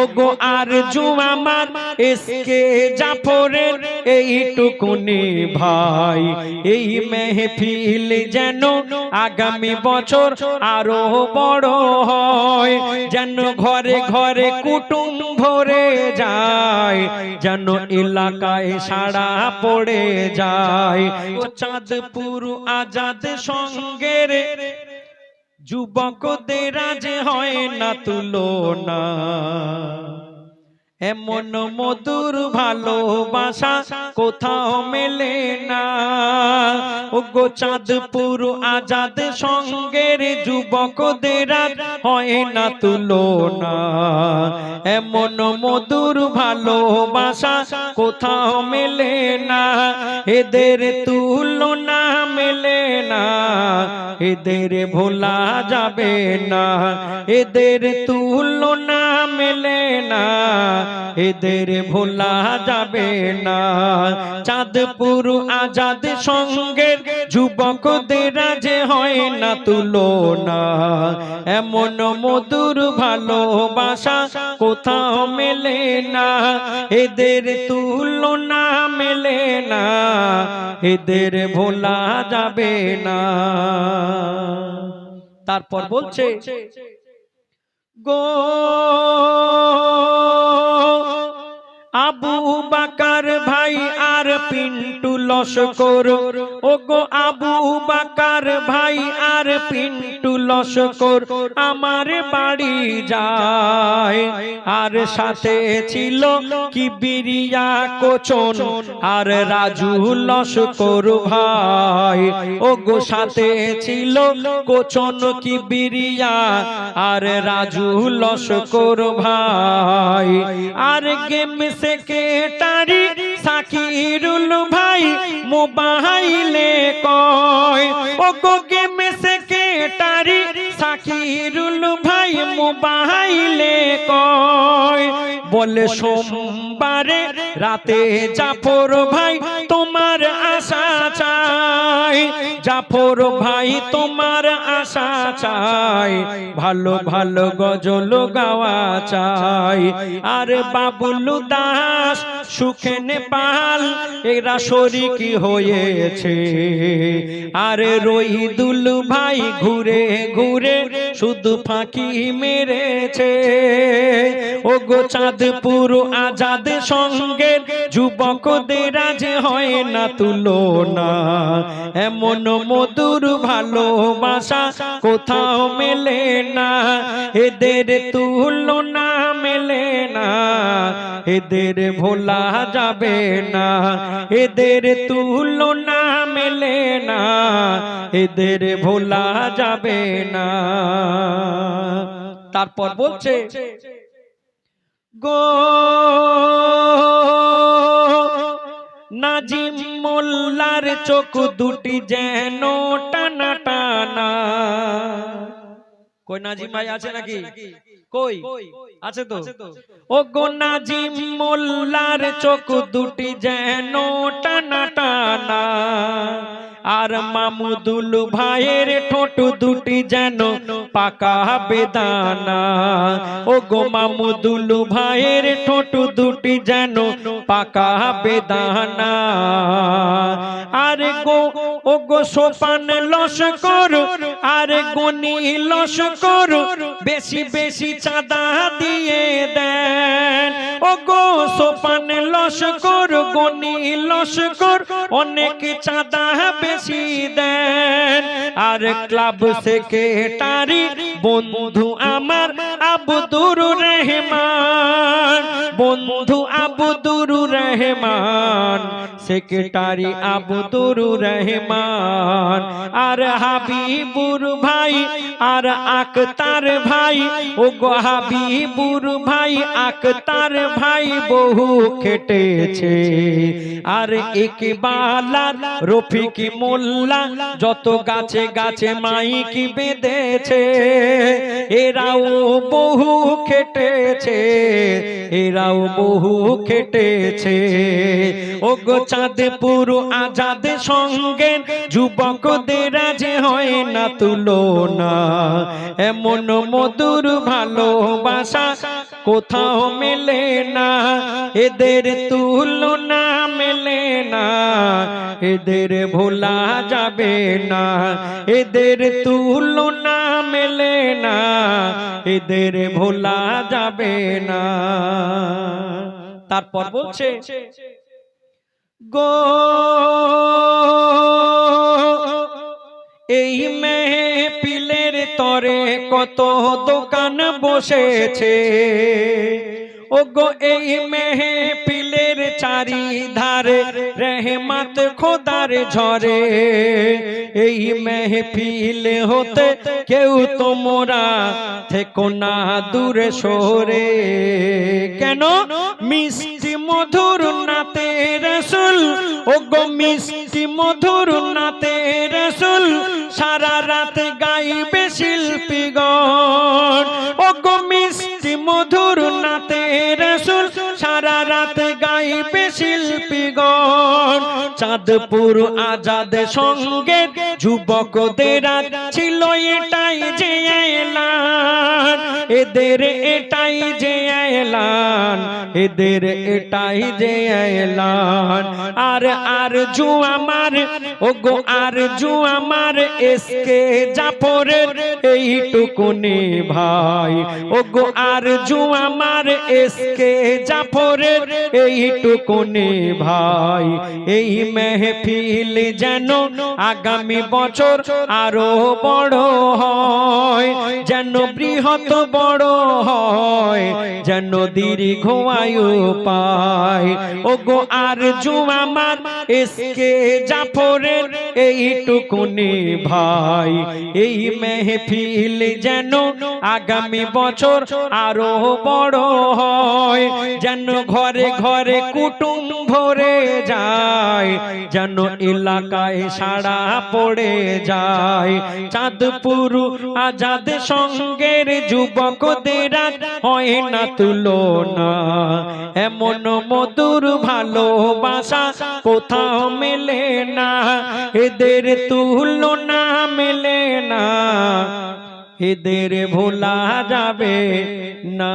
ও গো আর আমার এসকে জাফরের এইটুকুনি ভাই। এই মেহফিল যেন আগামী বছর আরও বড় হয়, যেন ঘরে ঘরে কুটুম ভরে যায়, যেন এলাকায় সাড়া পড়ে যায়। চাঁদপুর আজাদ সঙ্গের যুবকদের আজ হয় না তুলনা। এমন মধুর ভালোবাসা কোথাও মেলে না। ও গো চাঁদপুর আজাদ সঙ্গের যুবকদের হয় না তুলনা। এমন মধুর ভালোবাসা কোথাও মেলে না। এদের তুলনা মেলে না। এদের ভোলা যাবে না। এদের তুলনা মেলে না। এদের ভোলা যাবে না। চাঁদপুর আজাদ সঙ্গের যুবকদের যে হয় না তুলনা। এমন মধুর ভালোবাসা কোথাও মেলে না। এদের তুলনা মেলে না। এদের ভোলা যাবে না। তারপর বলছে গো পিন্টু লস্কর ও গো আবু বাকার ভাই, আর পিন্টু লস্কর আমার বাড়ি যায়। আর সাথে ছিল কি বিরিয়া কোচন। আর রাজু লস্কর ভাই। ও গো সাথে ছিল কোচন কি বিরিয়া। আর রাজু লস্কর ভাই। আর গেম সেক্রেটারি সাকিরুল ভাই মোবাইলে কয় ও গো গেম কেটারি সাকিরুল ভাই মোবাইলে কয়, বলে সোমবারে রাতে জাফর ভাই তোমার আশা জাফর ভাই, তোমার আশা চাই। ভালো ভালো গজল গাওয়া চাই। আর বাবুলু দাস সুখে নেপাল এরা শরিকি হয়েছে। আর রহিদুল ভাই ঘুরে ঘুরে শুধু ফাঁকি মেরেছে। ও গো চাঁদপুর আজাদ সঙ্গে যুবকদের আজ হয় না তুলনা। এমন মধুর ভালোবাসা, কোথাও মেলে না। এদের তুলনা মেলে না। এদের ভোলা যাবে না। এদের তুলনা মেলে না। এদের ভোলা যাবে না। তারপর বলছে, গো নাজিম মোল্লার চোখ দুটি যেন টানা টানা কই নাজিম ভাই আছে নাকি? কই? আছে তো? ও গো নাজিম, মোল্লার চোখ দুটি যেন টানা টানা আর মামুদুল ভাইয়ের ঠোঁট দুটি যেন পাকা বেদানা। ও গো মামুদুল ভাইয়ের ঠোঁট দুটি যেন পাকা বেদানা। আর গো, ও গো সোপান লস করো আর গনি লস করো বেশি বেশি চাঁদা দিয়ে দেন। ও গো সোপান লস করো গনি লস্কর কর অনেক চাঁদা বেশি দেন। আর ক্লাব সেক্রেটারি বন্ধু আমার আবুদুর রহমান, বন্ধু আবুদুর রহমান। সেক্রেটারি আবদুর রহমান, আর হাবিবুর ভাই, আর আক্তার ভাই ও গো হাবিবুর ভাই, আক্তার ভাই বহু খেটেছে। আর ইকবালার রফিক মোল্লা, যত গাছে গাছে মাইকি বেঁধেছে, এরাও বহু খেটেছে, এরাও বহু খেটেছে। ও গো চাঁদপুর আজাদ সঙ্গে যুবকদের যে হয় না তুলনা। এমন মধুর ভালোবাসা কোথাও মেলে না, এদের তুলনা মেলে না। এদের ভোলা যাবে না, এদের তুলনা মেলে না, এদের ভোলা যাবে না। তারপর বলছে গো। এই মেহপিলের তরে কত দোকান বসেছে। ও গো এই মেহপিলের চারিধারে রহমত খোদার ঝরে। এই মেহফিল হতে কেউ তোমরা থেকো না দূরে সরে। কেন? মিষ্টি মধুর নাতে রসুল। ও গো মিষ্টি মধুর নাতে রসুল। সারা রাত গাইবে চাঁদপুর আজাদ সঙ্গে যুবকদের ছিল এটাই যে এলান এদের এটাই যে এলান, এদের এটাই যে এলান। আর আর জু আমার ও গো আর জু আমার, এসকে জাফরের এইটুকুনি ভাই। ও গো আর জু আমার, এসকে জাফরের এইটুকুনি ভাই। এই মেহফিল যেন আগামী বছর আরও বড় হয়, যেন বৃহৎ বড় হয়, যেন দীর্ঘ আয়ু পায়। ও গো আর জু আমার এসকে জাফরের এইটুকুনি ভাই। এই মেহফিল যেন আগামী বছর আরও বড় হয়, যেন ঘরে ঘরে কুটুম ভরে যায়, যেন এলাকায় সাড়া পড়ে যায়। চাঁদপুর আজাদ সঙ্গের যুবকদের আজ হয় না তুলনা। এমন মধুর ভালোবাসা কোথাও মেলে না। এদের তুলনা মেলে না। এদের ভোলা যাবে না।